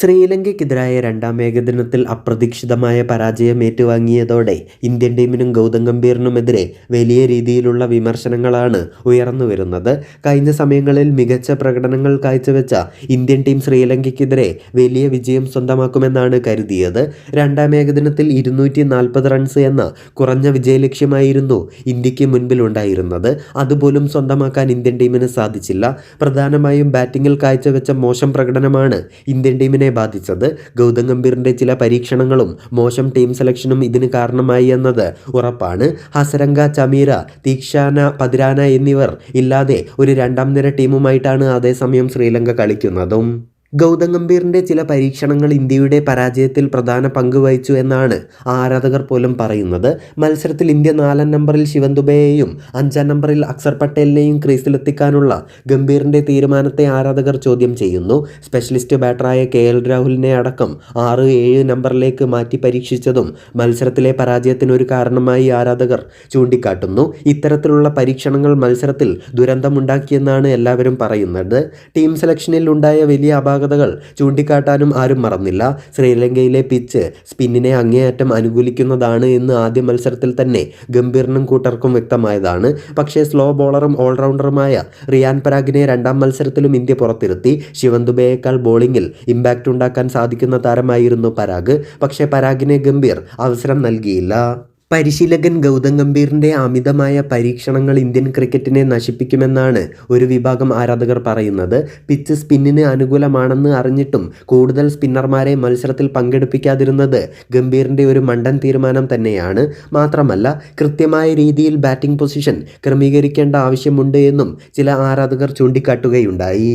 ശ്രീലങ്കയ്ക്കെതിരായ രണ്ടാം ഏകദിനത്തിൽ അപ്രതീക്ഷിതമായ പരാജയം ഏറ്റുവാങ്ങിയതോടെ ഇന്ത്യൻ ടീമിനും ഗൗതം ഗംഭീറിനുമെതിരെ വലിയ രീതിയിലുള്ള വിമർശനങ്ങളാണ് ഉയർന്നു വരുന്നത്. കഴിഞ്ഞ സമയങ്ങളിൽ മികച്ച പ്രകടനങ്ങൾ കാഴ്ചവെച്ച ഇന്ത്യൻ ടീം ശ്രീലങ്കയ്ക്കെതിരെ വലിയ വിജയം സ്വന്തമാക്കുമെന്നാണ് കരുതിയത്. രണ്ടാം ഏകദിനത്തിൽ ഇരുന്നൂറ്റി നാൽപ്പത് റൺസ് എന്ന കുറഞ്ഞ വിജയലക്ഷ്യമായിരുന്നു ഇന്ത്യയ്ക്ക് മുൻപിലുണ്ടായിരുന്നത്. അതുപോലും സ്വന്തമാക്കാൻ ഇന്ത്യൻ ടീമിന് സാധിച്ചില്ല. പ്രധാനമായും ബാറ്റിങ്ങിൽ കാഴ്ചവെച്ച മോശം പ്രകടനമാണ് ഇന്ത്യൻ ടീമിനെ ബാധിച്ചത്. ഗൗതം ഗംഭീറിന്റെ ചില പരീക്ഷണങ്ങളും മോശം ടീം സെലക്ഷനും ഇതിന് കാരണമായി എന്നത് ഉറപ്പാണ്. ഹസരംഗ ചമീര തീക്ഷാന പതിരാന എന്നിവർ ഇല്ലാതെ ഒരു രണ്ടാം നിര ടീമുമായിട്ടാണ് അതേസമയം ശ്രീലങ്ക കളിക്കുന്നതും. ഗൗതം ഗംഭീറിന്റെ ചില പരീക്ഷണങ്ങൾ ഇന്ത്യയുടെ പരാജയത്തിൽ പ്രധാന പങ്ക് വഹിച്ചു എന്നാണ് ആരാധകർ പോലും പറയുന്നത്. മത്സരത്തിൽ ഇന്ത്യ നാലാം നമ്പറിൽ ശിവൻ ദുബെയെയും അഞ്ചാം നമ്പറിൽ അക്സർ പട്ടേലിനെയും ക്രീസിലെത്തിക്കാനുള്ള ഗംഭീറിന്റെ തീരുമാനത്തെ ആരാധകർ ചോദ്യം ചെയ്യുന്നു. സ്പെഷ്യലിസ്റ്റ് ബാറ്ററായ കെ എൽ രാഹുലിനെ അടക്കം ആറ് ഏഴ് നമ്പറിലേക്ക് മാറ്റി പരീക്ഷിച്ചതും മത്സരത്തിലെ പരാജയത്തിനൊരു കാരണമായി ആരാധകർ ചൂണ്ടിക്കാട്ടുന്നു. ഇത്തരത്തിലുള്ള പരീക്ഷണങ്ങൾ മത്സരത്തിൽ ദുരന്തമുണ്ടാക്കിയെന്നാണ് എല്ലാവരും പറയുന്നത്. ടീം സെലക്ഷനിൽ ഉണ്ടായ വലിയ അപാകതകൾ ചൂണ്ടിക്കാട്ടാനും ആരും മറന്നില്ല. ശ്രീലങ്കയിലെ പിച്ച് സ്പിന്നിനെ അങ്ങേയറ്റം അനുകൂലിക്കുന്നതാണ് എന്ന് ആദ്യ മത്സരത്തിൽ തന്നെ ഗംഭീറിനും കൂട്ടർക്കും വ്യക്തമായതാണ്. പക്ഷേ സ്ലോ ബോളറും ഓൾറൗണ്ടറുമായ റിയാൻ പരാഗിനെ രണ്ടാം മത്സരത്തിലും ഇന്ത്യ പുറത്തിരുത്തി. ശിവന്തുബയേക്കാൾ ബോളിംഗിൽ ഇമ്പാക്റ്റ് ഉണ്ടാക്കാൻ സാധിക്കുന്ന താരമായിരുന്നു പരാഗ്. പക്ഷേ പരാഗിനെ ഗംഭീർ അവസരം നൽകിയില്ല. പരിശീലകൻ ഗൗതം ഗംഭീറിന്റെ അമിതമായ പരീക്ഷണങ്ങൾ ഇന്ത്യൻ ക്രിക്കറ്റിനെ നശിപ്പിക്കുമെന്നാണ് ഒരു വിഭാഗം ആരാധകർ പറയുന്നത്. പിച്ച് സ്പിന്നിന് അനുകൂലമാണെന്ന് അറിഞ്ഞിട്ടും കൂടുതൽ സ്പിന്നർമാരെ മത്സരത്തിൽ പങ്കെടുപ്പിക്കാതിരുന്നത് ഗംഭീറിന്റെ ഒരു മണ്ടൻ തീരുമാനം തന്നെയാണ്. മാത്രമല്ല കൃത്യമായ രീതിയിൽ ബാറ്റിംഗ് പൊസിഷൻ ക്രമീകരിക്കേണ്ട ആവശ്യമുണ്ട് എന്നും ചില ആരാധകർ ചൂണ്ടിക്കാട്ടുകയുണ്ടായി.